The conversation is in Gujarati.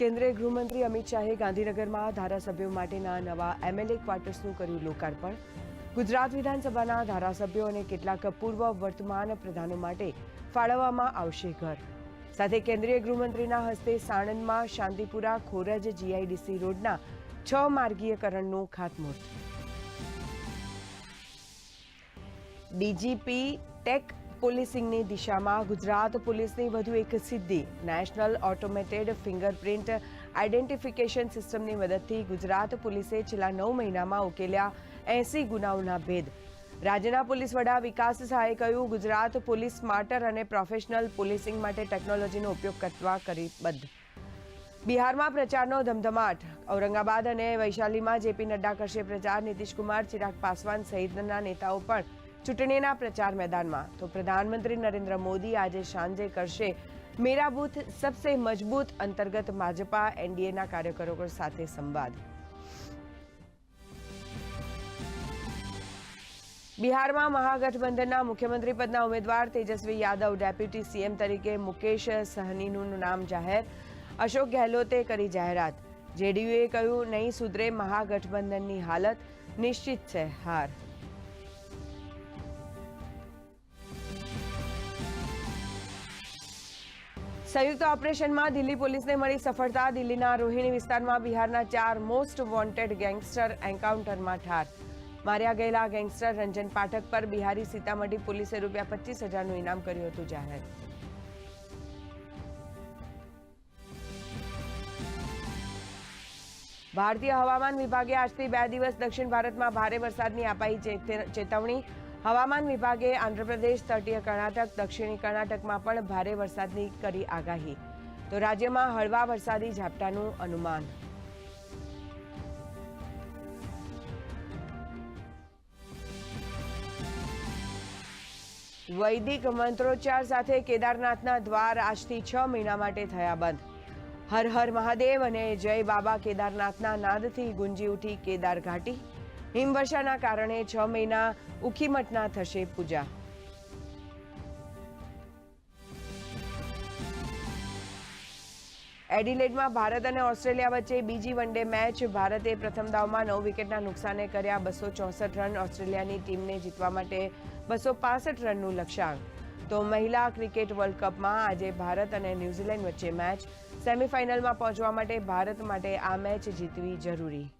કેન્દ્રીય ગૃહમંત્રી અમિત શાહે ગાંધીનગરમાં ધારાસભ્યો માટેના નવા એમએલએ ક્વાર્ટર્સનું કર્યું લોકાર્પણ. ગુજરાત વિધાનસભાના ધારાસભ્યો અને કેટલાક પૂર્વ વર્તમાન પ્રધાનો માટે ફાળવવામાં આવશે ઘર. સાથે કેન્દ્રીય ગૃહમંત્રીના હસ્તે સાણંદમાં શાંતિપુરા ખોરજ જીઆઈડીસી રોડના છ માર્ગીયકરણનું ખાતમુહૂર્ત. ડીજીપી ટેક પોલીસિંગની દિશામાં ગુજરાત પોલીસની વધુ એક સિદ્ધિ. નેશનલ ઓટોમેટેડ ફિંગરપ્રિન્ટ આઇડેન્ટિફિકેશન સિસ્ટમની મદદથી ગુજરાત પોલીસે છેલ્લા નવ મહિનામાં ઉકેલ્યા એસી ગુનાઓના ભેદ. રાજ્યના પોલીસ વડા વિકાસ સહાયે કહ્યું, ગુજરાત પોલીસ સ્માર્ટર અને પ્રોફેશનલ પોલીસિંગ માટે ટેકનોલોજીનો ઉપયોગ કરવા કરી બંધ બિહારમાં પ્રચારનો ધમધમાટ. ઔરંગાબાદ અને વૈશાલીમાં જેપી નડ્ડા કરશે પ્રચાર. નીતિશકુમાર ચિરાગ પાસવાન સહિતના નેતાઓ પણ ચૂંટણીના પ્રચાર મેદાનમાં તો પ્રધાનમંત્રી નરેન્દ્ર મોદી આજે સાંજે કરશે મેરા બૂથ સબસે મજબૂત અંતર્ગત ભાજપા એનડીએના કાર્યકરો સાથે સંવાદ. બિહારમાં મહાગઠબંધનના મુખ્યમંત્રી પદના ઉમેદવાર તેજસ્વી યાદવ ડેપ્યુટી સીએમ તરીકે મુકેશ સહનીનું નામ જાહેર, અશોક ગેહલોતે કરી જાહેરાત. જેડીયુએ કહ્યું, નહીં સુધરે મહાગઠબંધનની હાલત, નિશ્ચિત છે, હાર. સંયુક્ત ઓપરેશનમાં દિલ્હી પોલીસને મળી સફળતા. દિલ્હીના રોહિણી વિસ્તારમાં બિહારના ચાર મોસ્ટ વોન્ટેડ ગેંગસ્ટર એન્કાઉન્ટરમાં ઠાર. માર્યા ગયેલા ગેંગસ્ટર રંજન પાઠક પર બિહારી સીતામઢી પોલીસે રૂપિયા પચીસ હજારનું ઇનામ કર્યું હતું જાહેર. ભારતીય હવામાન વિભાગે આજથી બે દિવસ દક્ષિણ ભારતમાં ભારે વરસાદની અપાઈ ચેતે- ચેતવણી હવામાન વિભાગે આંધ્રપ્રદેશ, તટીય કર્ણાટક, દક્ષિણી કર્ણાટકમાં પણ ભારે વરસાદની કરી આગાહી. તો રાજ્યમાં હળવા વરસાદી ઝાપટાનું અનુમાન. વૈદિક મંત્રોચ્ચાર સાથે કેદારનાથના દ્વાર આજથી છ મહિના માટે થયા બંધ. હર હર મહાદેવ અને જય બાબા કેદારનાથના નાદથી ગુંજી ઉઠી કેદાર ઘાટી હિમવર્ષાના કારણે છ મહિના ઉખીમઠના થશે પૂજા. એડિલેડમાં ભારત અને ઓસ્ટ્રેલિયા વચ્ચે બીજી વનડે મેચ. ભારતે પ્રથમ દાવમાં નવ વિકેટના નુકસાને કર્યા બસો ચોસઠ રન ઓસ્ટ્રેલિયાની ટીમને જીતવા માટે બસો પાસઠ રનનું લક્ષ્યાંક. તો મહિલા ક્રિકેટ વર્લ્ડ કપમાં આજે ભારત અને ન્યૂઝીલેન્ડ વચ્ચે મેચ. સેમીફાઇનલમાં પહોંચવા માટે ભારત માટે આ મેચ જીતવી જરૂરી.